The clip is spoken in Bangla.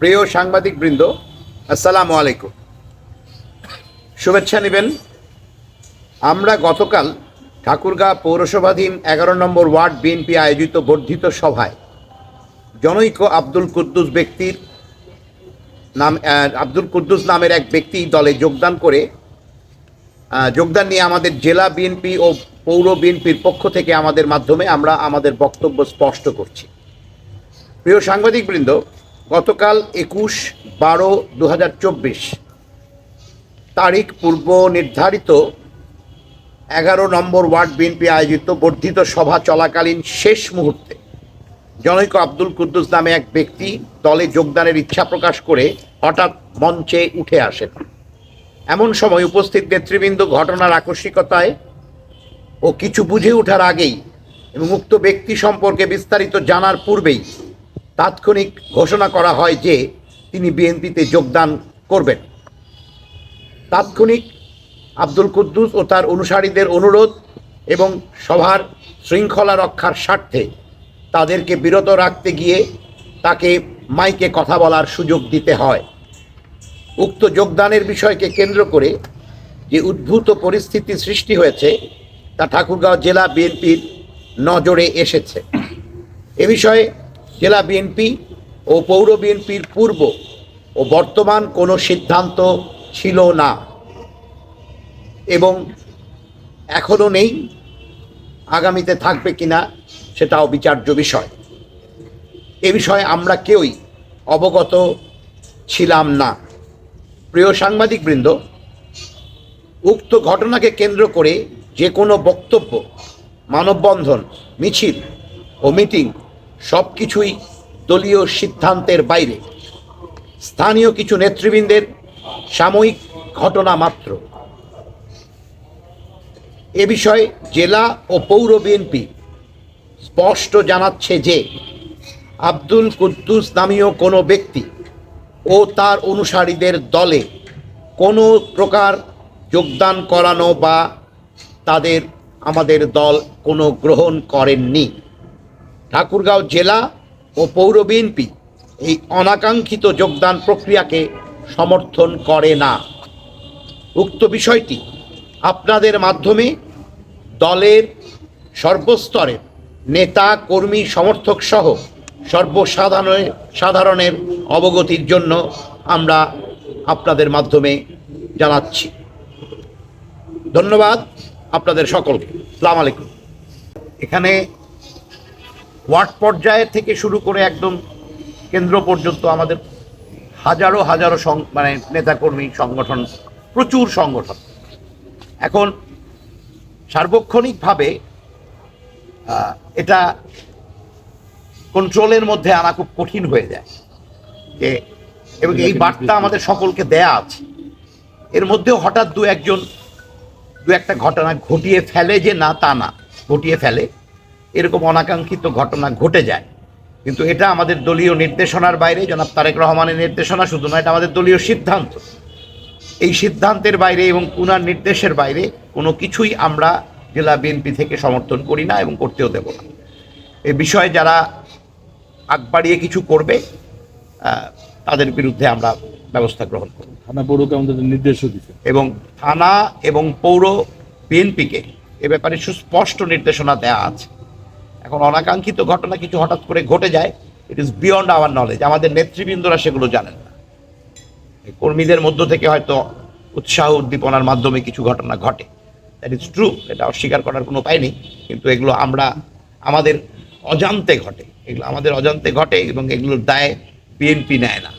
প্রিয় সাংবাদিক বৃন্দ আসসালামু আলাইকুম। শুভেচ্ছা নেবেন। আমরা গতকাল ঠাকুরগাঁ পৌরসভাধীন এগারো নম্বর ওয়ার্ড বিএনপি আয়োজিত বর্ধিত সভায় জনৈক আব্দুল কুদ্দুস ব্যক্তির নাম আব্দুল কুদ্দুস নামের এক ব্যক্তি দলে যোগদান করে যোগদান নিয়ে আমাদের জেলা বিএনপি ও পৌর বিএনপির পক্ষ থেকে আমাদের মাধ্যমে আমরা আমাদের বক্তব্য স্পষ্ট করছি। প্রিয় সাংবাদিকবৃন্দ গতকাল একুশ বারো দু তারিখ পূর্ব নির্ধারিত। এগারো নম্বর ওয়ার্ড বিএনপি আয়োজিত বর্ধিত সভা চলাকালীন শেষ মুহূর্তে জনৈক আব্দুল কুদ্দুস নামে এক ব্যক্তি দলে যোগদানের ইচ্ছা প্রকাশ করে হঠাৎ মঞ্চে উঠে আসেন। এমন সময় উপস্থিত নেতৃবৃন্দ ঘটনার আকস্মিকতায় ও কিছু বুঝে ওঠার আগেই এবং উক্ত ব্যক্তি সম্পর্কে বিস্তারিত জানার পূর্বেই তাৎক্ষণিক ঘোষণা করা হয় যে তিনি বিএনপিতে যোগদান করবেন। তাৎক্ষণিক আব্দুল কুদ্দুস ও তার অনুসারীদের অনুরোধ এবং সভার শৃঙ্খলা রক্ষার স্বার্থে তাদেরকে বিরত রাখতে গিয়ে তাকে মাইকে কথা বলার সুযোগ দিতে হয়। উক্ত যোগদানের বিষয়কে কেন্দ্র করে যে উদ্ভূত পরিস্থিতি সৃষ্টি হয়েছে, তা ঠাকুরগাঁও জেলা বিএনপির নজরে এসেছে। এ বিষয়ে জেলা বিএনপি ও পৌর বিএনপির পূর্ব ও বর্তমান কোনো সিদ্ধান্ত ছিল না। এবং এখনও নেই, আগামীতে থাকবে কিনা সেটাও বিচার্য বিষয়। এ বিষয়ে আমরা কেউই অবগত ছিলাম না। প্রিয় সাংবাদিকবৃন্দ, উক্ত ঘটনাকে কেন্দ্র করে যে কোনো বক্তব্য, মানববন্ধন, মিছিল ও মিটিং সব কিছুই দলীয় সিদ্ধান্তের বাইরে। স্থানীয় কিছু নেতৃবৃন্দের সাময়িক ঘটনা মাত্র। এ বিষয়ে জেলা ও পৌর বিএনপি স্পষ্ট জানাচ্ছে যে, আব্দুল কুদ্দুস নামীয় কোনো ব্যক্তি ও তার অনুসারীদের দলে কোনো প্রকার যোগদান করানো বা তাদের, আমাদের দল কোনো গ্রহণ করেননি। ঠাকুরগাঁও জেলা ও পৌর বিএনপি এই অনাকাঙ্ক্ষিত যোগদান প্রক্রিয়াকে সমর্থন করে না। উক্ত বিষয়টি আপনাদের মাধ্যমে দলের সর্বস্তরের নেতা, কর্মী, সমর্থক সহ সর্বসাধারণের, সাধারণের অবগতির জন্য আমরা আপনাদের মাধ্যমে জানাচ্ছি। ধন্যবাদ আপনাদের সকলকে। সালাম আলাইকুম। এখানে ওয়ার্ড পর্যায়ে থেকে শুরু করে একদম কেন্দ্র পর্যন্ত আমাদের হাজারো হাজারো সং মানে নেতাকর্মী সংগঠন প্রচুর সংগঠন। এখন সার্বক্ষণিকভাবে এটা কন্ট্রোলের মধ্যে আনা খুব কঠিন হয়ে যায়। যে এবং এই বার্তা আমাদের সকলকে দেয়া আছে। এর মধ্যেও হঠাৎ দু একজন দু একটা ঘটনা ঘটিয়ে ফেলে যে না তা না ঘটিয়ে ফেলে। এরকম অনাকাঙ্ক্ষিত ঘটনা ঘটে যায়। কিন্তু এটা আমাদের দলীয় নির্দেশনার বাইরে জনাব তারেক রহমানের নির্দেশনা শুধু নয় এটা আমাদের দলীয় সিদ্ধান্ত। এই সিদ্ধান্তের বাইরে এবং পুনার নির্দেশের বাইরে কোনো কিছুই আমরা জেলা বিএনপি থেকে সমর্থন করি না এবং করতেও দেব না। এ বিষয়ে যারা আগ বাড়িয়ে কিছু করবে তাদের বিরুদ্ধে আমরা ব্যবস্থা গ্রহণ করব। থানা পৌরকে আমাদের নির্দেশও দিচ্ছে এবং থানা এবং পৌর বিএনপিকে এ ব্যাপারে সুস্পষ্ট নির্দেশনা দেওয়া আছে। এখন অনাকাঙ্ক্ষিত ঘটনা কিছু হঠাৎ করে ঘটে যায় it is beyond our knowledge আমাদের নেতৃবৃন্দরা সেগুলো জানেন না। কর্মীদের মধ্য থেকে হয়তো উৎসাহ উদ্দীপনার মাধ্যমে কিছু ঘটনা ঘটে। দ্যাট ইজ ট্রু এটা অস্বীকার করার কোনো উপায় নেই, কিন্তু এগুলো আমরা, আমাদের অজান্তে ঘটে। এগুলো আমাদের অজান্তে ঘটে এবং এগুলোর দায় বিএনপি নেয় না।